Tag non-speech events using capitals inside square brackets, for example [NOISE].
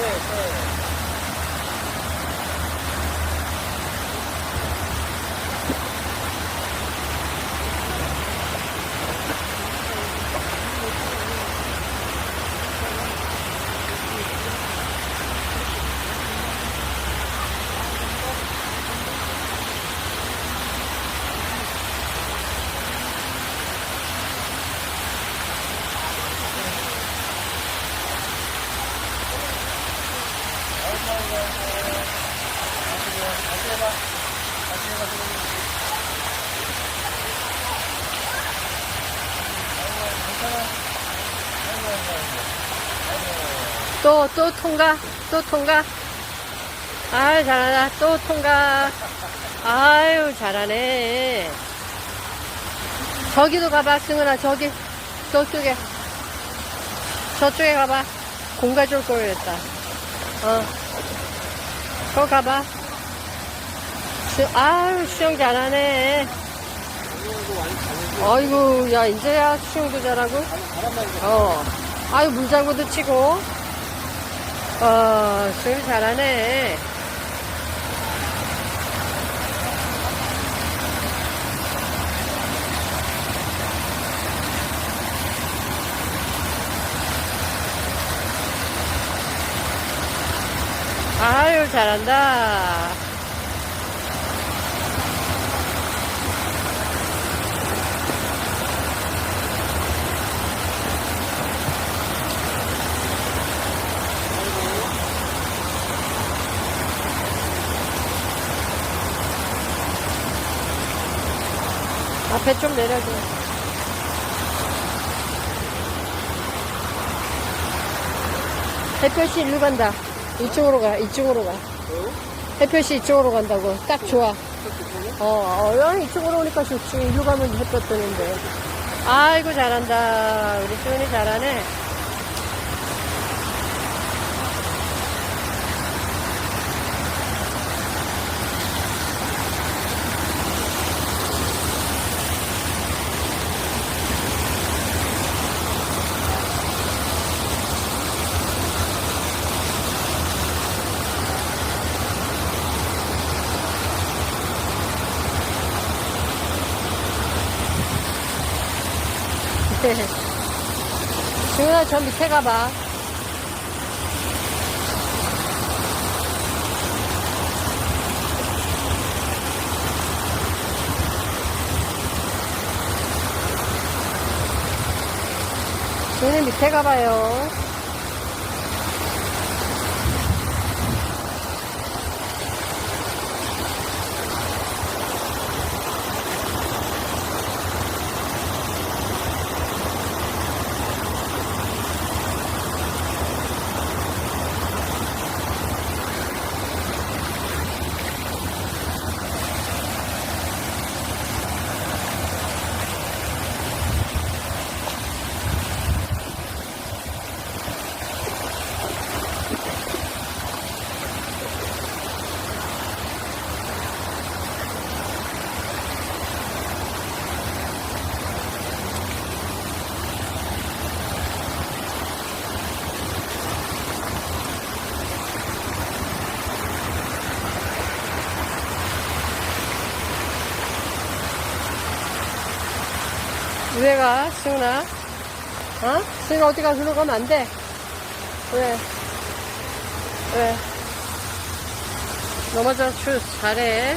对对。 또, 또 통과, 또 통과. 아유, 잘하다. 또 통과. 아유, 잘하네. 저기도 가봐, 승은아, 저기. 저쪽에. 저쪽에 가봐. 공 가져올 걸 그랬다. 어. 거 가봐. 수, 아유, 수영 잘하네. 아이고, 야, 이제야 수영도 잘하고. 어. 아유, 물장구도 치고. 어, 수영 잘하네. 아유, 잘한다. 앞에 좀 내려줘. 햇볕이 일로 간다. 이쪽으로 가, 이쪽으로 가. 햇볕이 이쪽으로 간다고. 딱 좋아. 어, 어, 야, 이쪽으로 오니까 좋지. 일로 가면 뜨는데. 아이고, 잘한다. 우리 수은이 잘하네. [LAUGHS] 지훈아, 저 밑에 가봐. 지훈이 밑에 가봐요. 왜 가, 승훈아? 어? 승훈아 어디 가? 그러 가면 안 돼. 왜? 왜? 넘어져, 추, 잘해.